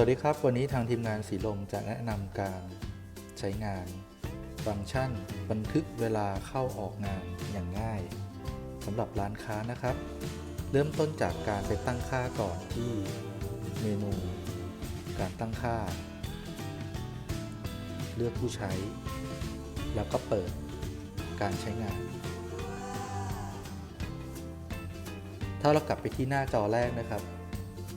วัสดีครับ วันนี้ทางทีมงานสีลมจะแนะนำการใช้งาน ฟังก์ชัน บันทึกเวลาเข้าออกงานอย่างง่ายสำหรับร้านค้านะครับ เริ่มต้นจากการไปตั้งค่าก่อนที่เมนู การตั้งค่า เลือกผู้ใช้ แล้วก็เปิดการใช้งาน ถ้าเรากลับไปที่หน้าจอแรกนะครับ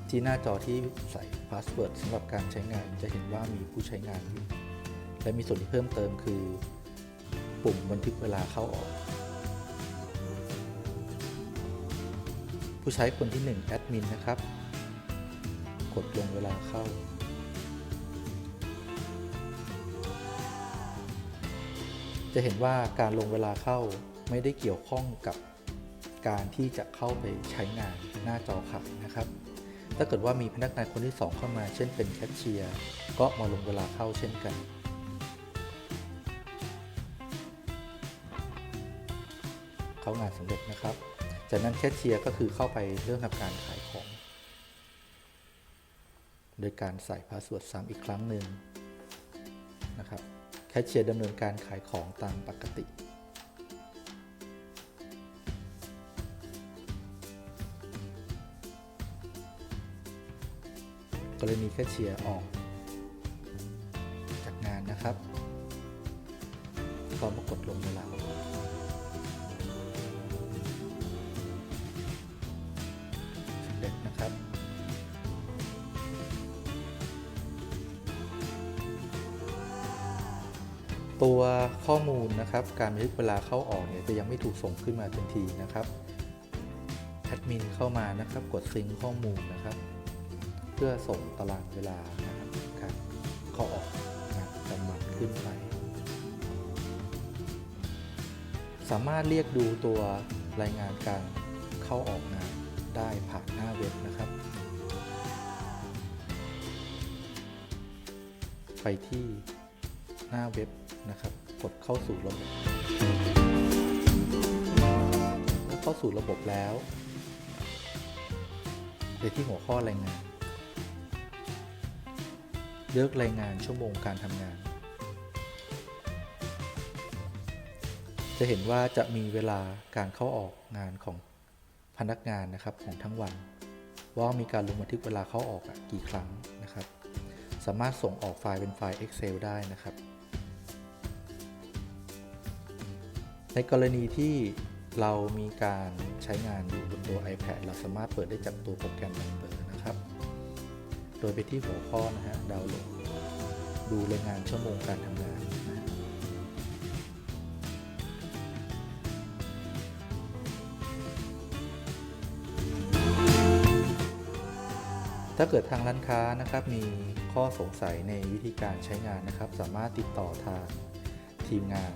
ที่หน้าจอที่ใส่พาสเวิร์ดสำหรับการใช้งานจะเห็นว่ามีผู้ใช้งานอยู่ และมีส่วนที่เพิ่มเติมคือ ปุ่มบันทึกเวลาเข้าออก ผู้ใช้คนที่1แอดมินนะครับ กดลงเวลาเข้า จะเห็นว่าการลงเวลาเข้าไม่ได้เกี่ยวข้องกับการที่จะเข้าไปใช้งานหน้าจอขายนะครับ ถ้าเกิดว่ามีพนักงานคนที่ 2 เข้ามา เช่นเป็นแคชเชียร์ก็มาลงเวลาเข้าเช่นกัน เข้างานสำเร็จนะครับ จากนั้นแคชเชียร์ก็คือเข้าไปเริ่มทำการขายของ โดยการใส่พาสเวิร์ดซ้ำอีกครั้งหนึ่งนะครับแคชเชียร์ดำเนินการขายของตามปกติ กรณีแคชเชียร์ออก จากงานนะครับก็มากดลงเวลาสำเร็จนะครับตัวข้อมูลนะครับการบันทึกเวลาเข้าออกเนี่ยจะยังไม่ถูกส่งขึ้นมาทันทีนะครับแอดมินเข้ามานะครับกดซิงค์ข้อมูลนะครับ พื่อส่งตารางเวลานะครับการเข้าออกงานะจำวันขึ้นไป สามารถเรียกดูตัวรายงานการเข้าออกงานได้ผ่านหน้าเว็บนะครับ ไปที่หน้าเว็บนะครับ กดเข้าสู่ระบบเมื่อเข้าสู่ระบบแล้วไปที่หัวข้อรายงาน เลือกรายงานชั่วโมงการทำงาน จะเห็นว่าจะมีเวลาการเข้าออกงานของพนักงานนะครับของทั้งวัน ว่ามีการลงบันทึกเวลาเข้าออกอกี่ครั้งนะครับ สามารถส่งออกไฟล์เป็นไฟล์ Excel ได้นะครับ ในกรณีที่เรามีการใช้งานอยู่บนตัว iPad เราสามารถเปิดได้จากตัวโปรแกรม Number นะครับ โดยไปที่หัวข้อนะฮะดาวน์โหลด ดูรายงานชั่วโมงการทำงานนะถ้าเกิดทางร้านค้านะครับมีข้อสงสัยในวิธีการใช้งานนะครับ สามารถติดต่อทางทีมงาน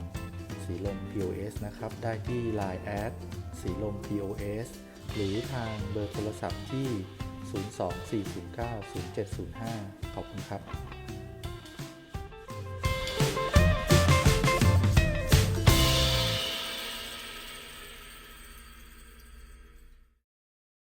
สีลม POS นะครับ ได้ที่ Line แอดสีลม POS หรือทางเบอร์โทรศัพท์ที่ 024090705 ขอบคุณครับ